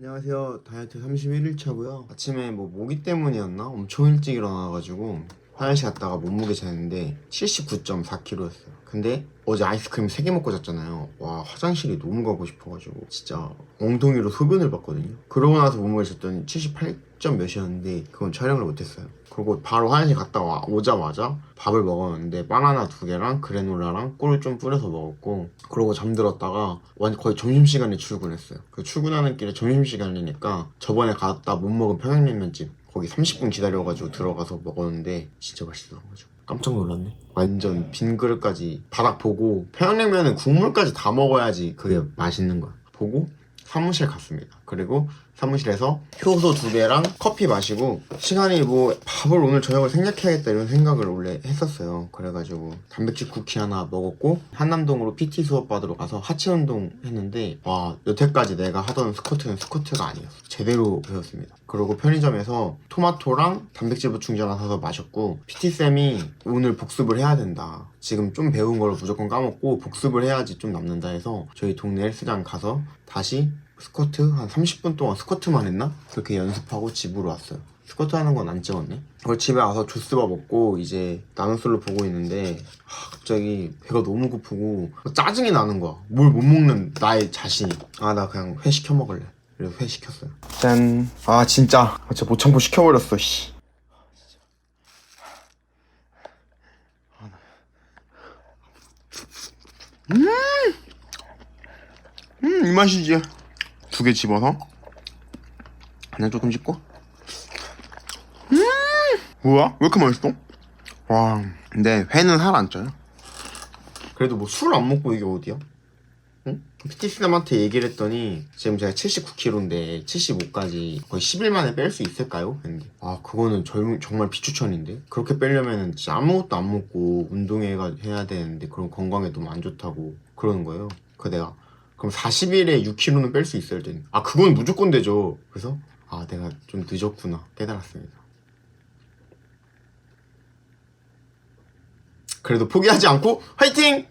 안녕하세요. 다이어트 31일차고요. 아침에 뭐 모기 때문이었나? 엄청 일찍 일어나가지고 화장실 갔다가 몸무게 쟀는데 79.4kg였어요. 근데 어제 아이스크림 3개 먹고 잤잖아요. 와 화장실이 너무 가고 싶어가지고 진짜 엉덩이로 소변을 봤거든요. 그러고 나서 몸무게 쟀더니 78 점 몇이었는데 그건 촬영을 못했어요. 그리고 바로 화장실 갔다 와, 오자마자 밥을 먹었는데 바나나 두 개랑 그래놀라랑 꿀을 좀 뿌려서 먹었고 그러고 잠들었다가 완 거의 점심시간에 출근했어요. 그 출근하는 길에 점심시간이니까 저번에 갔다 못 먹은 평양냉면집 거기 30분 기다려가지고 들어가서 먹었는데 진짜 맛있어가지고 깜짝 놀랐네. 완전 빈 그릇까지 바닥 보고 평양냉면은 국물까지 다 먹어야지 그게 맛있는 거야. 보고 사무실 갔습니다. 그리고 사무실에서 효소 두 개랑 커피 마시고 시간이 뭐 밥을 오늘 저녁을 생략해야겠다 이런 생각을 원래 했었어요. 그래가지고 단백질 쿠키 하나 먹었고 한남동으로 PT 수업 받으러 가서 하체 운동 했는데 와 여태까지 내가 하던 스쿼트는 스쿼트가 아니었어. 제대로 배웠습니다. 그리고 편의점에서 토마토랑 단백질 보충제 하나 사서 마셨고 PT 쌤이 오늘 복습을 해야 된다. 지금 좀 배운 걸 무조건 까먹고 복습을 해야지 좀 남는다 해서 저희 동네 헬스장 가서 다시 스쿼트 한 30분 동안 스쿼트만 했나? 그렇게 연습하고 집으로 왔어요. 스쿼트 하는 건 안 찍었네. 그걸 집에 와서 조스바 먹고 이제 나눗솔로 보고 있는데 아, 갑자기 배가 너무 고프고 짜증이 나는 거야. 뭘 못 먹는 나의 자신이. 아 나 그냥 회 시켜 먹을래. 그래서 회 시켰어요. 짠. 아 진짜. 아, 진짜 못 참고 시켜버렸어. 씨. 음, 이 맛이지. 두 개 집어서 하나 조금 찍고. 음, 뭐야? 왜 이렇게 맛있어? 와, 근데 회는 살 안 쪄요. 그래도 뭐 술 안 먹고 이게 어디야? 응? PT쌤한테 얘기를 했더니 지금 제가 79kg인데 75까지 거의 10일 만에 뺄 수 있을까요? 했는데 아 그거는 젊, 정말 비추천인데 그렇게 빼려면 진짜 아무것도 안 먹고 운동해가 해야 되는데 그럼 건강에 너무 안 좋다고 그러는 거예요. 그 내가 그럼 40일에 6kg는 뺄 수 있어야 되는 아 그건 무조건 되죠. 그래서 아 내가 좀 늦었구나 깨달았습니다. 그래도 포기하지 않고 화이팅!